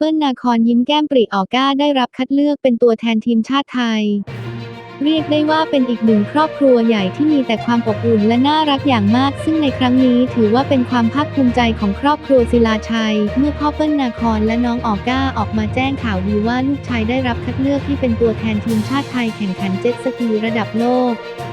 เปิ้ลนาคอนยิ้มแก้มปริออก้าได้รับคัดเลือกเป็นตัวแทนทีมชาติไทย เรียกได้ว่าเป็นอีกหนึ่งครอบครัวใหญ่ที่มีแต่ความอบอุ่นและน่ารักอย่างมาก ซึ่งในครั้งนี้ถือว่าเป็นความภาคภูมิใจของครอบครัวศิลาชัย เมื่อพ่อเปิ้ลนาคอนและน้องออก้าออกมาแจ้งข่าวดีว่าลูกชายได้รับคัดเลือกที่เป็นตัวแทนทีมชาติไทยแข่งขันเจ็ตสกีระดับโลก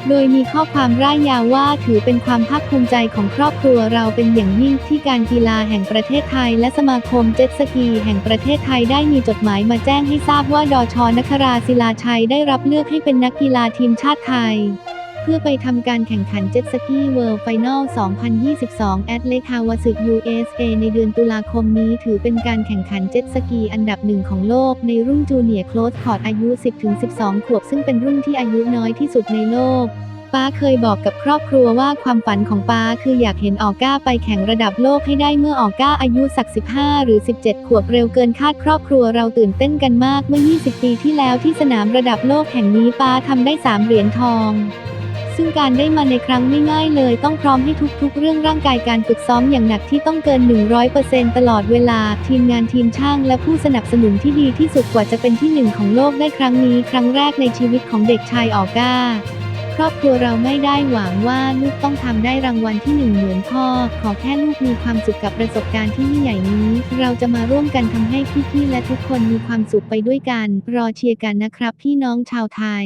โดยมีข้อความร่ายยาวว่าถือเป็นความภาคภูมิใจของครอบครัวเราเป็นอย่างยิ่งที่การกีฬาแห่งประเทศไทย และสมาคมเจ็ตสกีแห่งประเทศไทยได้มีจดหมายมาแจ้งให้ทราบว่าดชนคราศิลาชัยได้รับเลือกให้เป็นนักกีฬาทีมชาติไทย เพื่อไปทำการแข่งขันเจ็ตสกีเวิลด์ไฟนอล 2022 แอตเลคาวาสึก USA ในเดือนตุลาคมนี้ถือเป็นการแข่งขันเจ็ตสกีอันดับหนึ่งของโลกในรุ่นจูเนียร์โคลสคอร์ดอายุ 10-12 ขวบซึ่งเป็นรุ่นที่อายุน้อยที่สุดในโลก ป้าเคยบอกกับครอบครัวว่าความฝันของป้าคืออยากเห็นออก้าไปแข่งระดับโลกให้ได้เมื่อออก้าอายุสัก 15 หรือ 17 ขวบเร็วเกินคาดครอบครัวเราตื่นเต้นกันมากเมื่อ 20 ปีที่แล้วที่สนามระดับโลกแห่งนี้ป้าทำได้ 3 เหรียญทองซึ่งการได้มาในครั้งไม่ง่ายเลยต้องพร้อมให้ทุกๆ เรื่องร่างกายการฝึกซ้อมอย่างหนักที่ต้องเกิน 100%ตลอดเวลา ทีมงานทีมช่างและผู้สนับสนุนที่ดีที่สุดกว่าจะเป็นที่หนึ่งของโลกได้ครั้งนี้ ครั้งแรกในชีวิตของเด็กชายออก้า ครอบครัวเราไม่ได้หวังว่าลูกต้องทำได้รางวัลที่หนึ่งเหมือนพ่อ ขอแค่ลูกมีความสุขกับประสบการณ์ที่ยิ่งใหญ่นี้ เราจะมาร่วมกันทำให้พี่ๆและทุกคนมีความสุขไปด้วยกัน รอเชียร์กันนะครับพี่น้องชาวไทย